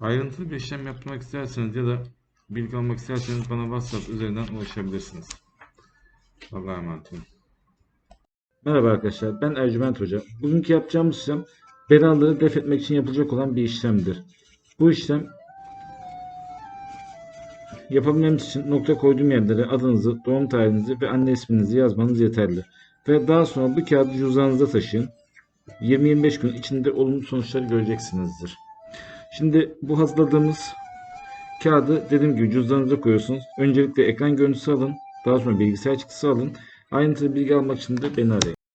Ayrıntılı bir işlem yapmak isterseniz ya da bilgi almak isterseniz bana WhatsApp üzerinden ulaşabilirsiniz. Allah'a emanet olun. Merhaba arkadaşlar, ben Ercüment Hoca. Bugünkü yapacağımız işlem belaları def etmek için yapılacak olan bir işlemdir. Bu işlem yapabilmemiz için nokta koyduğum yerlere adınızı, doğum tarihinizi ve anne isminizi yazmanız yeterli. Ve daha sonra bu kağıdı cüzdanınıza taşıyın. 20-25 gün içinde olumlu sonuçlar göreceksinizdir. Şimdi bu hazırladığımız kağıdı dediğim gibi cüzdanınıza koyuyorsunuz. Öncelikle ekran görüntüsü alın. Daha sonra bilgisayar çıktısı alın. Ayrıntılı bilgi almak için de beni arayın.